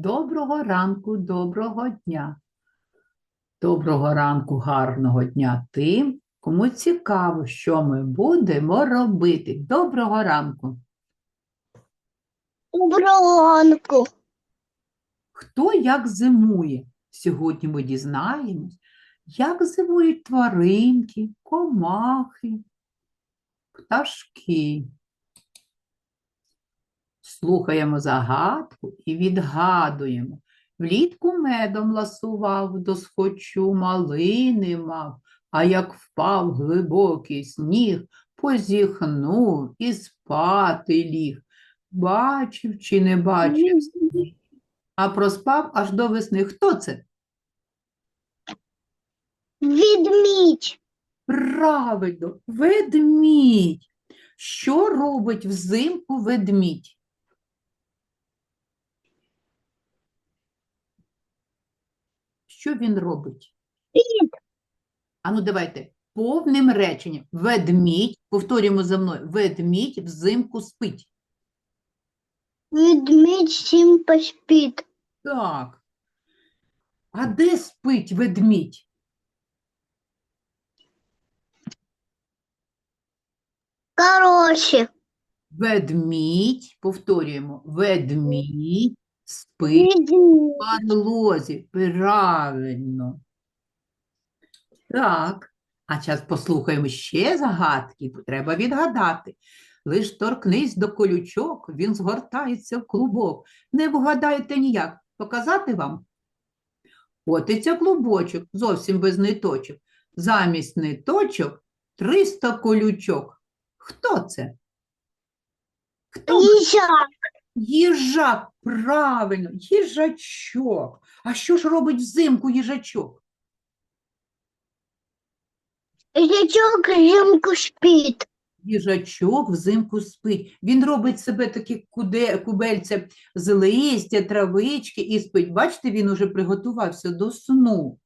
Доброго ранку, доброго дня. Доброго ранку, гарного дня тим, кому цікаво, що ми будемо робити. Доброго ранку. Доброго ранку. Хто як зимує? Сьогодні ми дізнаємось, як зимують тваринки, комахи, пташки. Слухаємо загадку і відгадуємо. Влітку медом ласував, досхочу малини мав, а як впав глибокий сніг, позіхнув і спати ліг. Бачив чи не бачив а проспав аж до весни. Хто це? Відмідь. Правильно, ведмідь. Що робить взимку ведмідь? Що він робить? Спить. Ану, давайте повним реченням. Ведмідь, повторюємо за мною, ведмідь взимку спить. Відмідь сім поспить. Так. А де спить ведмідь? Хороші. Ведмідь, повторюємо, ведмідь спить Відмідь. Панлозі, правильно. Так, а зараз послухаємо ще загадки, бо треба відгадати. Лиш торкнись до колючок, він згортається в клубок. Не вгадаєте ніяк. Показати вам? От і це клубочок, зовсім без ниточок. Замість ниточок 300 колючок. Хто це? Хто Їжак. Їжак, правильно, їжачок. А що ж робить взимку їжачок? Їжачок жінку спить. Їжачок взимку спить. Він робить себе такі куде, кубельця з листя, травички і спить. Бачите, він уже приготувався до сну.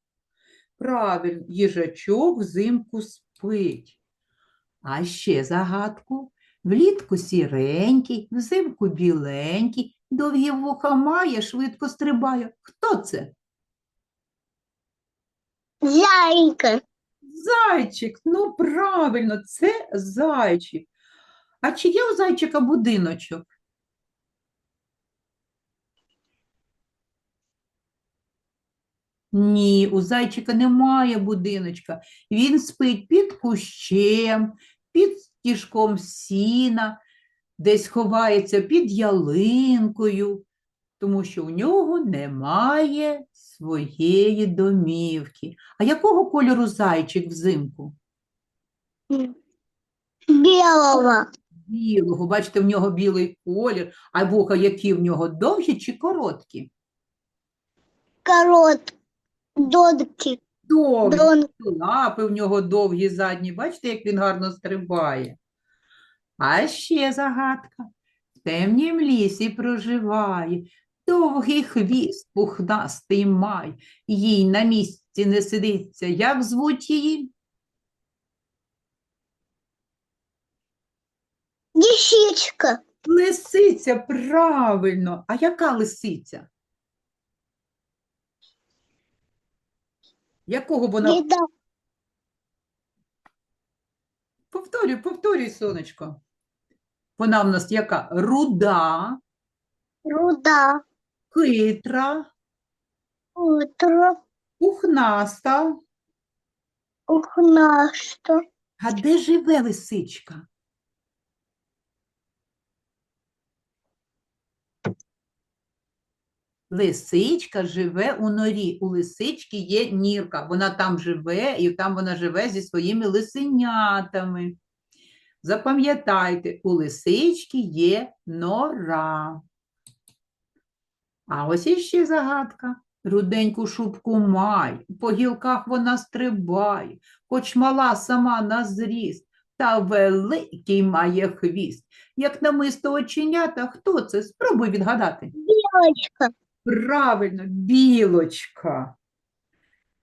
Правильно, їжачок взимку спить. А ще загадку. Влітку сіренький, взимку біленький, довгі вуха має, швидко стрибає. Хто це? Зайка. Зайчик, ну правильно, це зайчик. А чи є у зайчика будиночок? Ні, у зайчика немає будиночка. Він спить під кущем, під стіжком сіна, десь ховається під ялинкою, тому що у нього немає своєї домівки. А якого кольору зайчик взимку? Білого. Білого. Бачите, в нього білий колір, а вуха які в нього довгі чи короткі? Корот. Довгі. Дон. Лапи в нього довгі задні. Бачите, як він гарно стрибає. А ще загадка. В темнім лісі проживає, довгий хвіст пухнастий май, їй на місці не сидиться. Як звуть її? Лисичка. Лисиця, правильно. А яка лисиця? Якого вона? Повторюй, повторюй, сонечко. Вона в нас яка? Руда, Руда. хитра, Утро. пухнаста. Ухнашто. А де живе лисичка? Лисичка живе у норі. У лисички є нірка. Вона там живе, і там вона живе зі своїми лисенятами. Запам'ятайте, у лисички є нора. А ось іще загадка. Руденьку шубку май, по гілках вона стрибає, хоч мала сама на зріст, та великий має хвіст. Як намисто оченята, хто це? Спробуй відгадати. Білочка. Правильно, білочка.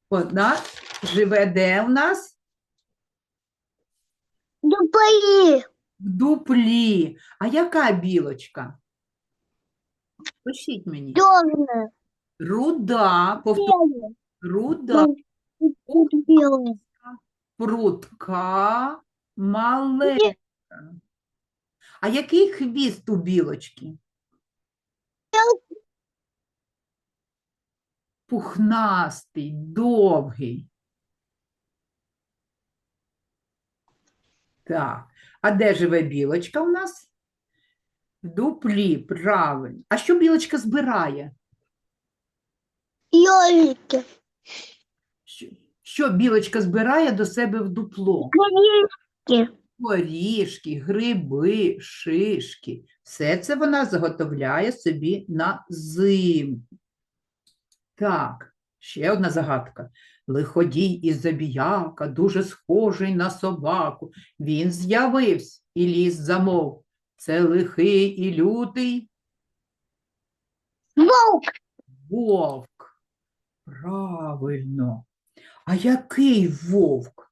Вона живе де у нас? Дуплі. В дуплі. А яка білочка? Пишіть мені. Черная. Руда, повтор, руда, Тут прутка, маленька. А який хвіст у білочки? Пухнастий, довгий. Так, а де живе білочка у нас? В дуплі, правильно. А що білочка збирає? Ежики. Що, що білочка збирає до себе в дупло? Горішки. Горішки, гриби, шишки. Все це вона заготовляє собі на зиму. Так, ще одна загадка. Лиходій із забіяка, дуже схожий на собаку. Він з'явився і ліс замов. Це лихий і лютий Волк. вовк. Правильно. А який вовк?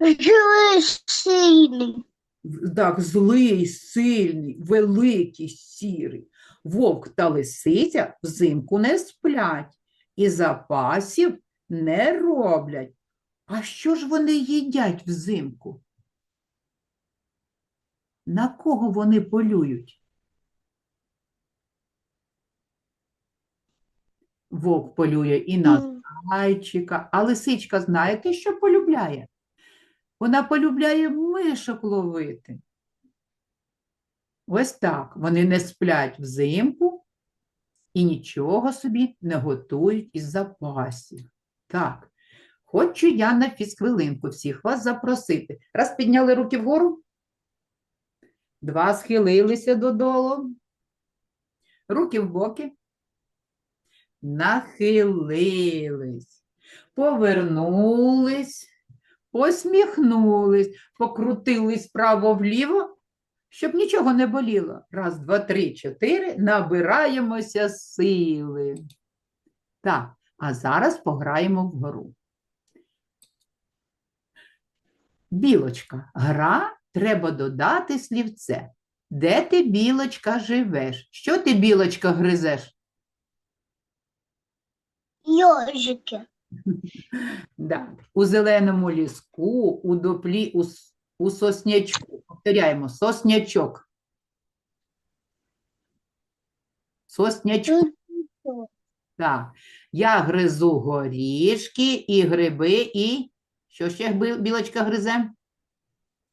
Живий сильний. Так, злий, сильний, великий, сірий. Вовк та лисиця взимку не сплять і запасів не роблять. А що ж вони їдять взимку? На кого вони полюють? Вовк полює і на зайчика, а лисичка знаєте, що полюбляє? Вона полюбляє мишок ловити. Ось так. Вони не сплять взимку і нічого собі не готують із запасів. Так, хочу я на фізхвилинку всіх вас запросити. Раз підняли руки вгору, два схилилися додолу, руки в боки, нахилились, повернулись, посміхнулись, покрутились вправо-вліво, щоб нічого не боліло. Раз, два, три, чотири, набираємося сили. Так, а зараз пограємо вгору. Білочка, гра, треба додати слівце. Де ти, білочка, живеш? Що ти, білочка, гризеш? Ежики. Да. У зеленому ліску, у дуплі, у, у соснячку. Повторяємо, соснячок. Соснячку, Тут так. Я гризу горішки і гриби, і що ще білочка гризе?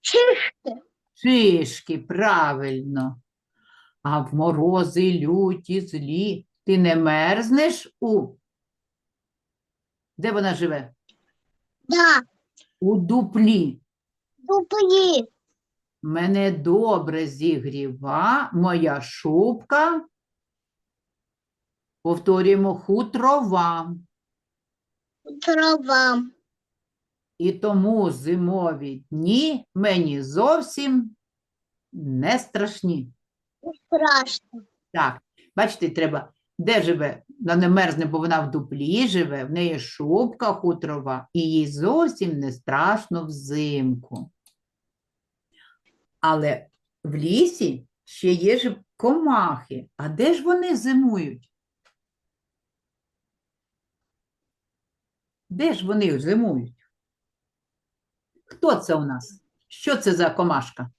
Шишки. Шишки, правильно. А в морози люті злі ти не мерзнеш у. Де вона живе? Да. У дуплі. Дуплі. Мене добре зігріва моя шубка. Повторюємо хутрова. Трава. І тому зимові дні мені зовсім не страшні. Страшно. Так, бачите, треба, де живе? Вона не мерзне, бо вона в дуплі живе, в неї шубка хутрова, і їй зовсім не страшно взимку. Але в лісі ще є ж комахи. А де ж вони зимують? Де ж вони зимують? Хто це у нас? Що це за комашка?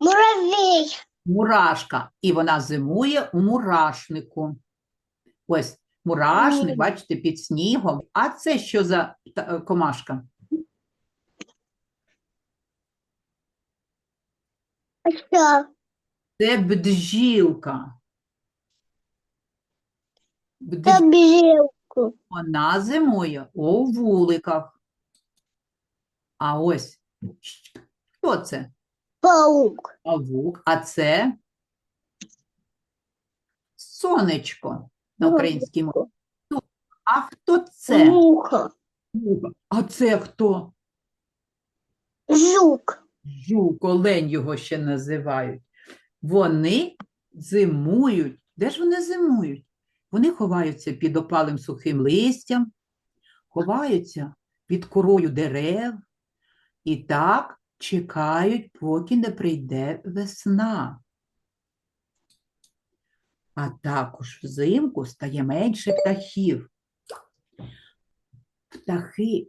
Муравей. Мурашка, і вона зимує у мурашнику. Ось мурашник, бачите, під снігом. А це що за та- е, комашка? Що? Це бджілка. Бдж-. Вона зимує у вуликах. А ось щ- хто це? Паук. Павук, а це сонечко на українській мові. А хто це? Муха. А це хто? Жук. Жук, олень його ще називають. Вони зимують. Де ж вони зимують? Вони ховаються під опалим сухим листям, ховаються під корою дерев. І так чекають, поки не прийде весна. А також взимку стає менше птахів. Птахи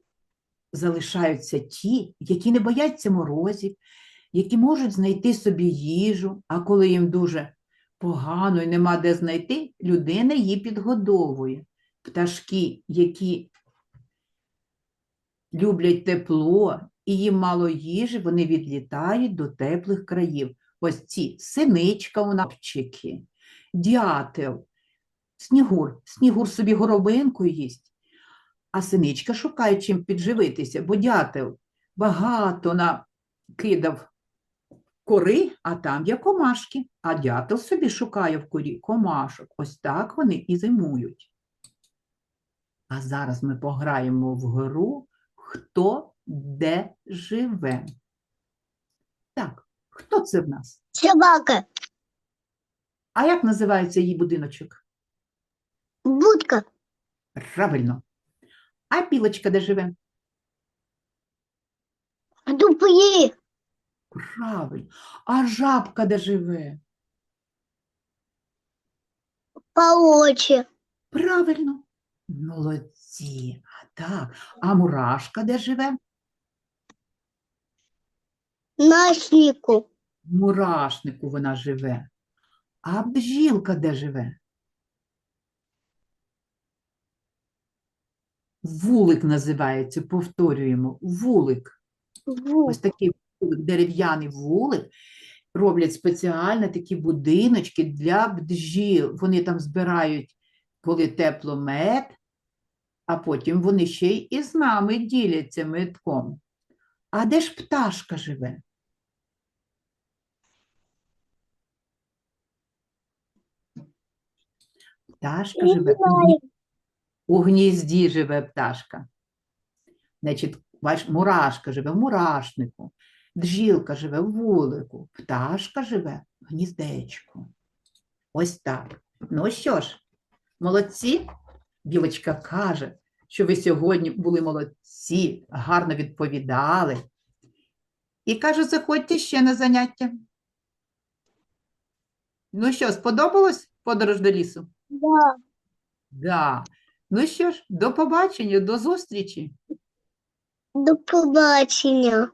залишаються ті, які не бояться морозів, які можуть знайти собі їжу, а коли їм дуже погано і нема де знайти, людина її підгодовує. Пташки, які люблять тепло і їм мало їжі, вони відлітають до теплих країв. Ось ці синичка у навчики, дятел, снігур. Снігур собі горобинку їсть, а синичка шукає чим підживитися, бо дятел багато накидав кори, а там є комашки, а дятел собі шукає в корі комашок. Ось так вони і зимують. А зараз ми пограємо в гру Хто де живе. Так, хто це в нас? Собака. А як називається її будиночок? Будка. Правильно. А білочка де живе? В. Правильно. А жабка де живе? Полочи. Правильно. Молодці. А так. А мурашка де живе? Носнику. В мурашнику вона живе. А бджілка де живе? Вулик називається, повторюємо. Вулик. Ву. Ось такий вулик, дерев'яний вулик. Роблять спеціально такі будиночки для бджіл. Вони там збирають, коли тепло мед, а потім вони ще й із нами діляться медком. А де ж пташка живе? Пташка живе у гнізді живе пташка. Значить, бач, мурашка живе в мурашнику, бджілка живе в вулику, пташка живе в гніздечку. Ось так. Ну що ж, молодці? Білочка каже, що ви сьогодні були молодці, гарно відповідали. І каже, заходьте ще на заняття. Ну що, сподобалось подорож до лісу? Да. Да. Ну що ж, до побачення, до зустрічі. До побачення.